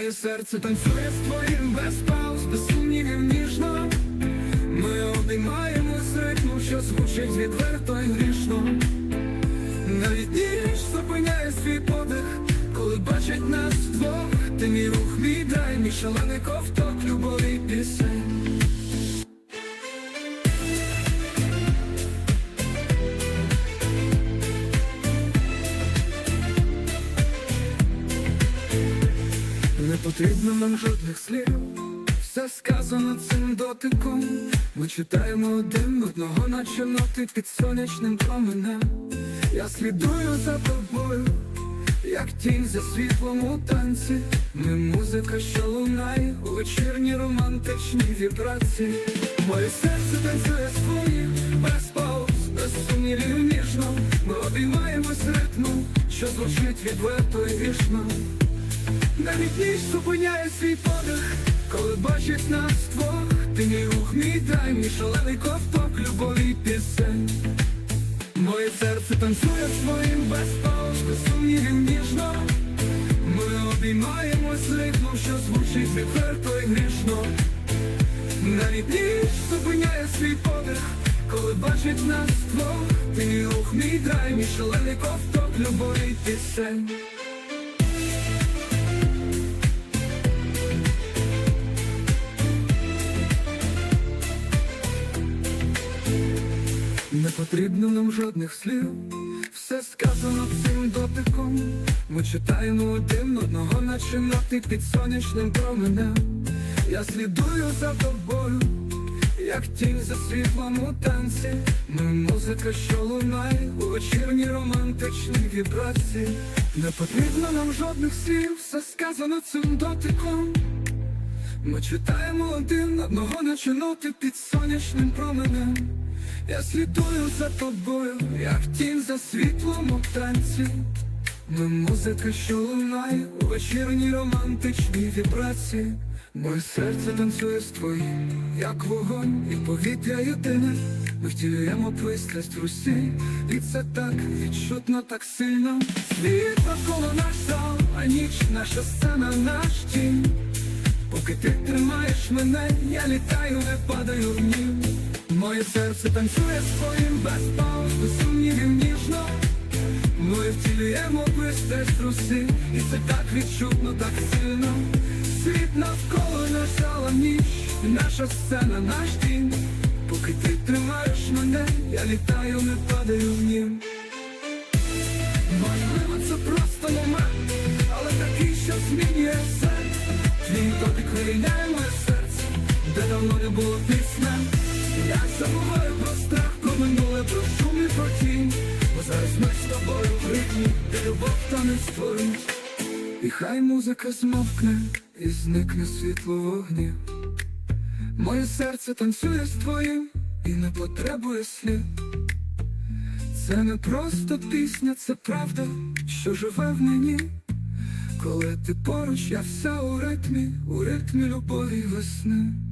Моє серце танцює з твоїм без пауз, без сумнівів ніжно. Ми обіймаємо ритму, що звучить відверто і грішно. Навіть ніч зупиняє свій подих, коли бачить нас вдвох. Ти мій рух, мій дай, мій шалений ковток, любові пісень. Потрібно нам жодних слів, все сказано цим дотиком. Ми читаємо один одного, наче ноти під сонячним променем. Я слідую за тобою, як тінь за світлом у танці. Ми музика, що лунає у вечірні романтичні вібрації. Моє серце танцює з без пауз, без сумнівів ніжно. Ми обіймаємось ритмом, що звучить відверто і вішно. Навіть ніч зупиняє свій подих, коли бачить нас двох, ти мій рух, мій дай, мій шалений ковток, любові пісень. Моє серце танцює своїм без пауз, сумнівів ніжно. Ми обіймаємось ритмом, що звучить відверто і грішно. Навіть ніч зупиняє свій подих, коли бачить нас двох, ти мій рух, мій дай, мій шалений ковток, любові пісень. Потрібно нам жодних слів, все сказано цим дотиком. Ми читаємо один одного, наче ноти під сонячним променем. Я слідую за тобою, як тінь за світлом у танці. Ми музика, що лунає у вечірні романтичні вібрації. Не потрібно нам жодних слів, все сказано цим дотиком. Ми читаємо один одного, наче ноти під сонячним променем. Я слідую за тобою, як тінь за світлом у танці. Ми музика, що лунає у вечірній романтичній вібрації. Моє серце танцює з твоїм, як вогонь і повітря єдине. Ми втілюємо пристрасть русі, і це так відчутно, так сильно. Світ навколо наш зал, а ніч наша сцена, наш тінь. Поки ти тримаєш мене, я літаю, не падаю в нім. Моє серце танцює своїм без пауз, сумнівів ніжно. Ми втілюємо пристрасть руси, і це так відчутно, так сильно. Світ навколо насала ніч, наша сцена, наш дім. Поки ти тримаєш мене, я літаю, не падаю в нім. Можливо, це просто момент, але такий, що змінює все. Твій дотик виріняє моє серце, де давно не було пісня. Я забуваю про страх, про про шум і тінь. Бо зараз ми з тобою ритмі, де любов та не створить. І хай музика змовкне і зникне світло вогнів. Моє серце танцює з твоїм і не потребує слів. Це не просто пісня, це правда, що живе в мені. Коли ти поруч, я вся у ритмі, у ритмі любові весни.